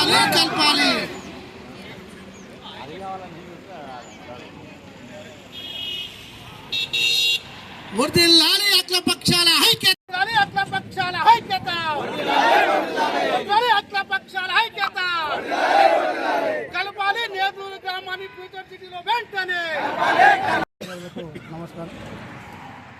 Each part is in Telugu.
కలపాలి. కలపాలి వర్దిల్లాలి అఖిల పక్షాల ఐక్యత అఖిల పక్షాల ఐక్యత అఖిల పక్షాల ఐక్యత కలపాలి నేతూరు గ్రామాన్ని ఫ్యూచర్ సిటీలో వెంటనే. నమస్కారం.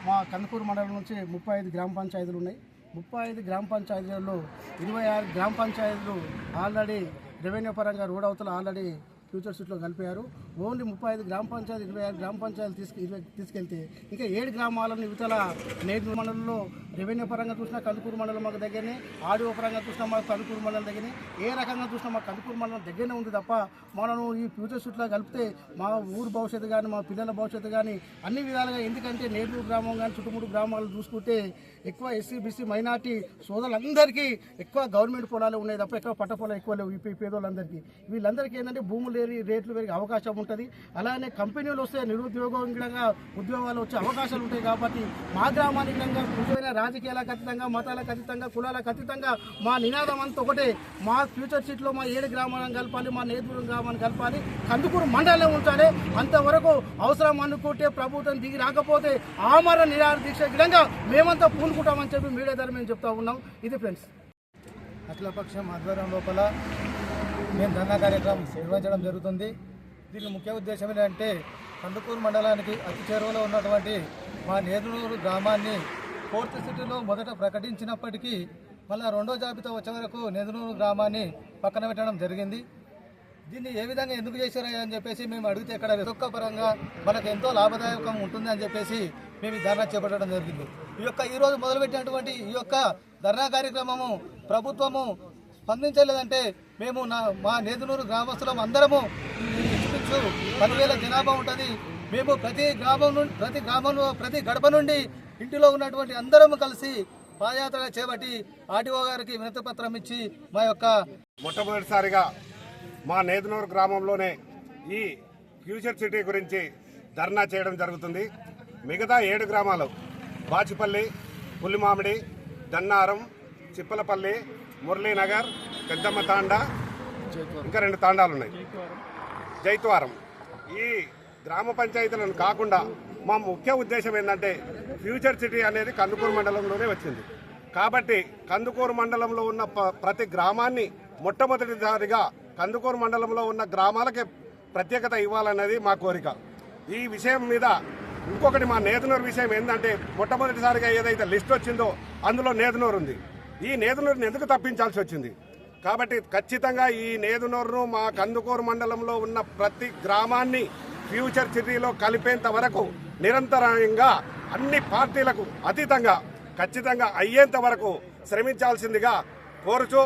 మా కందుకూరు మండలం నుంచి ముప్పై ఐదు గ్రామ పంచాయతీలు ఉన్నాయి. ముప్పై ఐదు గ్రామ పంచాయతీలలో ఇరవై ఆరు గ్రామ పంచాయతీలు ఆల్రెడీ రెవెన్యూ పరంగా రోడ్ అవతల ఆల్రెడీ ఫ్యూచర్ సీట్లో కలిపారు. ఓన్లీ ముప్పై ఐదు గ్రామ పంచాయతీ ఇరవై ఆరు గ్రామ పంచాయతీలు తీసుకు ఇరవై తీసుకెళ్తే ఇంకా ఏడు గ్రామాలను ఇవతల నేటి మండలంలో రెవెన్యూ పరంగా చూసినా కందుకూరు మండలం మాకు దగ్గరనే ఆడియో పరంగా చూసినా మాకు కందుకూరు మండలం దగ్గరనే ఏ రకంగా చూసినా మా కందుకూరు మండలం దగ్గరనే ఉంది తప్ప మనం ఈ ఫ్యూచర్ షూట్లో కలిపితే మా ఊరు భవిష్యత్తు కానీ మా పిల్లల భవిష్యత్తు కానీ అన్ని విధాలుగా ఎందుకంటే నేటూరు గ్రామం కానీ చుట్టుముడు గ్రామాలు చూసుకుంటే ఎక్కువ ఎస్సీ బీసీ మైనార్టీ సోదరులందరికీ ఎక్కువ గవర్నమెంట్ పొలాలు ఉన్నాయి తప్ప ఎక్కువ పట్ట పొలాలు ఎక్కువ లేవు ఈ పేదోళ్ళందరికీ. వీళ్ళందరికీ ఏంటంటే భూములు రేట్లు పెరిగే అవకాశం ఉంటుంది. అలానే కంపెనీలు వస్తే నిరుద్యోగంగా ఉద్యోగాలు వచ్చే అవకాశాలు ఉంటాయి కాబట్టి మా గ్రామానికి విధంగా రాజకీయాలకు అతీతంగా మతాలకు అతీతంగా కులాలకు అతీతంగా మా నినాదం అంతా ఒకటే. మా ఫ్యూచర్ సీట్లో మా ఏడు గ్రామాలను కలపాలి మా నేతృత్వం గ్రామాన్ని కలపాలి. కందుకూరు మండలం ఉంచాలి. అంతవరకు అవసరం అనుకుంటే ప్రభుత్వం దిగి రాకపోతే ఆమరణ నిరాహార దీక్ష విధంగా మేమంతా పూనుకుంటామని చెప్పి మీడియా ద్వారా మేము చెప్తా ఉన్నాం. ఇది ఫ్రెండ్స్. అఖిలపక్షం ఆధ్వర్యం లోపల మేము ధర్నా కార్యక్రమం నిర్వహించడం జరుగుతుంది. దీని ముఖ్య ఉద్దేశం ఏంటంటే కందుకూరు మండలానికి అతి చేరువలో ఉన్నటువంటి మా నేదునూరు గ్రామాన్ని ఫోర్త్ సిటీలో మొదట ప్రకటించినప్పటికీ మళ్ళీ రెండో జాబితా వచ్చే వరకు నేదునూరు గ్రామాన్ని పక్కన పెట్టడం జరిగింది. దీన్ని ఏ విధంగా ఎందుకు చేశారా అని చెప్పేసి మేము అడిగితే ఇక్కడ విసుక్క పరంగా మనకు ఎంతో లాభదాయకం ఉంటుంది అని చెప్పేసి మేము ధర్నా చేపట్టడం జరిగింది. ఈ యొక్క ఈరోజు మొదలుపెట్టినటువంటి ఈ యొక్క ధర్నా కార్యక్రమము ప్రభుత్వము స్పందించలేదంటే మేము నా మా నేదునూరు గ్రామస్తులం అందరము ఇంచుమించు పదివేల జనాభా ఉంటుంది. మేము ప్రతి గ్రామం నుండి ప్రతి గ్రామంలో ప్రతి గడప నుండి ఇంటిలో ఉన్నటువంటి అందరము కలిసి పాదయాత్ర చేపట్టి ఆర్టీఓ గారికి వినతి పత్రం ఇచ్చి మా యొక్క మొట్టమొదటిసారిగా మా నేదునూరు గ్రామంలోనే ఈ ఫ్యూచర్ సిటీ గురించి ధర్నా చేయడం జరుగుతుంది. మిగతా ఏడు గ్రామాలు బాచిపల్లి పుల్లిమామిడి దన్నారం చిప్పలపల్లి మురళీనగర్ పెద్దమ్మ తాండా ఇంకా రెండు తాండాలు ఉన్నాయి జైత్వారం. ఈ గ్రామ పంచాయతీలను కాకుండా మా ముఖ్య ఉద్దేశం ఏంటంటే ఫ్యూచర్ సిటీ అనేది కందుకూరు మండలంలోనే వచ్చింది. కాబట్టి కందుకూరు మండలంలో ఉన్న ప- ప్రతి గ్రామాన్ని మొట్టమొదటిసారిగా కందుకూరు మండలంలో ఉన్న గ్రామాలకే ప్రత్యేకత ఇవ్వాలన్నది మా కోరిక. ఈ విషయం మీద ఇంకొకటి మా నేతనూరు విషయం ఏంటంటే మొట్టమొదటిసారిగా ఏదైతే లిస్ట్ వచ్చిందో అందులో నేతనూరు ఉంది ఈ నేతనూరుని ఎందుకు తప్పించాల్సి వచ్చింది? కాబట్టి ఖచ్చితంగా ఈ నేదునూరును మా కందుకూరు మండలంలో ఉన్న ప్రతి గ్రామాన్ని ఫ్యూచర్ సిటీలో కలిపేంత వరకు నిరంతరంగా అన్ని పార్టీలకు అతీతంగా ఖచ్చితంగా అయ్యేంత వరకు శ్రమించాల్సిందిగా కోరుచూ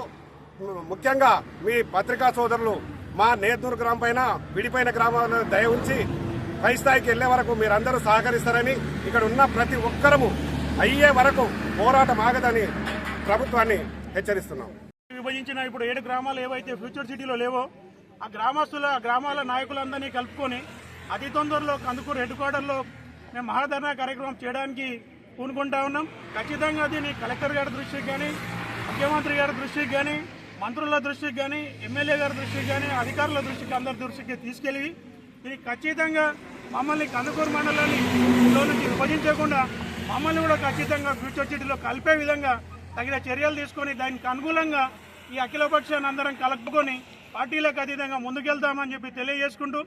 ముఖ్యంగా మీ పత్రికా సోదరులు మా నేతూరు గ్రామం పైన విడిపోయిన గ్రామాలను దయ ఉంచి పై స్థాయికి వెళ్ళే వరకు మీరందరూ సహకరిస్తారని ఇక్కడ ఉన్న ప్రతి ఒక్కరము అయ్యే వరకు పోరాటం ఆగదని ప్రభుత్వాన్ని హెచ్చరిస్తున్నాం. విభజించిన ఇప్పుడు ఏడు గ్రామాలు ఏవైతే ఫ్యూచర్ సిటీలో లేవో ఆ గ్రామస్తుల ఆ గ్రామాల నాయకులందరినీ కలుపుకొని అతి తొందరలో కందుకూరు హెడ్ క్వార్టర్లో మేము మహాధర్నా కార్యక్రమం చేయడానికి పూనుకుంటా ఉన్నాం. ఖచ్చితంగా దీన్ని కలెక్టర్ గారి దృష్టికి కానీ ముఖ్యమంత్రి గారి దృష్టికి కానీ మంత్రుల దృష్టికి కానీ ఎమ్మెల్యే గారి దృష్టికి కానీ అధికారుల దృష్టికి అందరి దృష్టికి తీసుకెళ్ళి దీనికి ఖచ్చితంగా మమ్మల్ని కందుకూరు మండలాన్ని నుంచి విభజించకుండా మమ్మల్ని కూడా ఖచ్చితంగా ఫ్యూచర్ సిటీలో కలిపే విధంగా తగిన చర్యలు తీసుకొని దానికి అనుకూలంగా ఈ అఖిలపక్షాన్ని అందరం కలుపుకొని పార్టీలకు అతీతంగా ముందుకెళ్తామని చెప్పి తెలియజేసుకుంటూ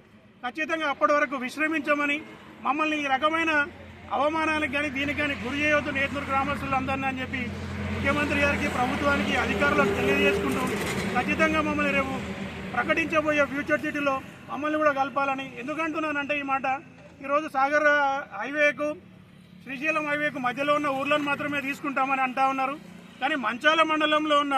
ఖచ్చితంగా అప్పటి వరకు విశ్రమించమని మమ్మల్ని ఈ రకమైన అవమానాలకు కానీ దీనికి కానీ గురి చేయవద్దు నేతూరు గ్రామస్తులందరినీ అని చెప్పి ముఖ్యమంత్రి గారికి ప్రభుత్వానికి అధికారులకు తెలియజేసుకుంటూ ఖచ్చితంగా మమ్మల్ని రేపు ప్రకటించబోయే ఫ్యూచర్ సిటీలో మమ్మల్ని కూడా కలపాలని ఎందుకంటున్నానంటే ఈ మాట ఈరోజు సాగర్ హైవేకు శ్రీశైలం హైవేకు మధ్యలో ఉన్న ఊర్లను మాత్రమే తీసుకుంటామని అంటా ఉన్నారు. కానీ మంచాల మండలంలో ఉన్న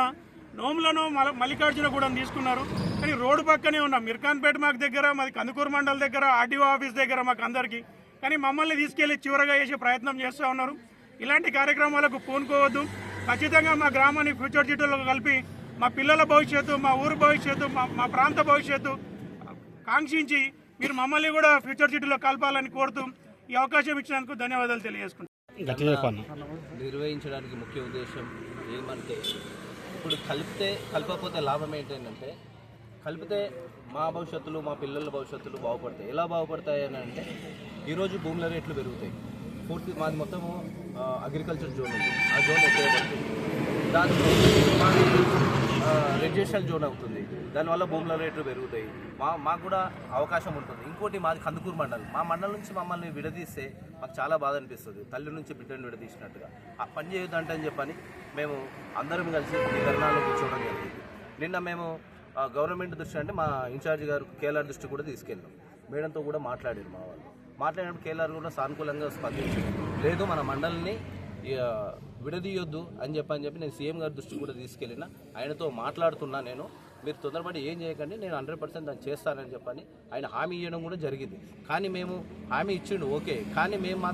నోములను మల- మల్లికార్జునగూడెం తీసుకున్నారు. కానీ రోడ్డు పక్కనే ఉన్న మిర్ఖాన్పేట మాకు దగ్గర మాది కందుకూరు మండల దగ్గర ఆర్టీఓ ఆఫీస్ దగ్గర మాకు అందరికీ. కానీ మమ్మల్ని తీసుకెళ్ళి చివరగా చేసే ప్రయత్నం చేస్తూ ఉన్నారు. ఇలాంటి కార్యక్రమాలకు పూనుకోవద్దు. ఖచ్చితంగా మా గ్రామాన్ని ఫ్యూచర్ సిటీలో కలిపి మా పిల్లల భవిష్యత్తు మా ఊరు భవిష్యత్తు మా మా ప్రాంత భవిష్యత్తు కాంక్షించి మీరు మమ్మల్ని కూడా ఫ్యూచర్ సిటీలో కలపాలని కోరుతూ ఈ అవకాశం ఇచ్చినందుకు ధన్యవాదాలు తెలియజేసుకుంటాను నిర్వహించడానికి ముఖ్య ఉద్దేశం ఏమంటే ఇప్పుడు కలిపితే కలపకపోతే లాభం ఏంటంటే కలిపితే మా భవిష్యత్తులు మా పిల్లల భవిష్యత్తులు బాగుపడతాయి. ఎలా బాగుపడతాయి అని అంటే ఈరోజు భూముల రేట్లు పెరుగుతాయి. పూర్తి మాది మొత్తము అగ్రికల్చర్ జోన్ ఉంది ఆ జోన్ ఎత్తేయబడుతుంది దాని మాది రెజిస్ట్రేషన్ జోన్ అవుతుంది. దానివల్ల భూముల రేట్లు పెరుగుతాయి. మా మాకు కూడా అవకాశం ఉంటుంది. ఇంకోటి మాది కందుకూరు మండలం. మా మండలం నుంచి మమ్మల్ని విడదీస్తే మాకు చాలా బాధ అనిపిస్తుంది. తల్లి నుంచి బిడ్డను విడదీసినట్టుగా. ఆ పని చేయొద్దంటే అని చెప్పని మేము అందరం కలిసి ఈ ధర్నాలో కూర్చోవడం జరిగింది. నిన్న మేము గవర్నమెంట్ దృష్టి అంటే మా ఇన్ఛార్జ్ గారు కేఎల్ఆర్ దృష్టి కూడా తీసుకెళ్ళాం. మేడంతో కూడా మాట్లాడారు మా వాళ్ళు. మాట్లాడినప్పుడు కేఎల్ఆర్ కూడా సానుకూలంగా స్పందించారు. లేదు మన మండలిని విడదీయొద్దు అని చెప్పి అని చెప్పి నేను సీఎం గారి దృష్టి కూడా తీసుకెళ్ళిన. ఆయనతో మాట్లాడుతున్నా నేను. మీరు తొందరపడి ఏం చేయకండి నేను హండ్రెడ్ పర్సెంట్ దాన్ని చేస్తానని చెప్పని ఆయన హామీ ఇవ్వడం కూడా జరిగింది. కానీ మేము హామీ ఇచ్చిండు ఓకే. కానీ మేము మాత్రం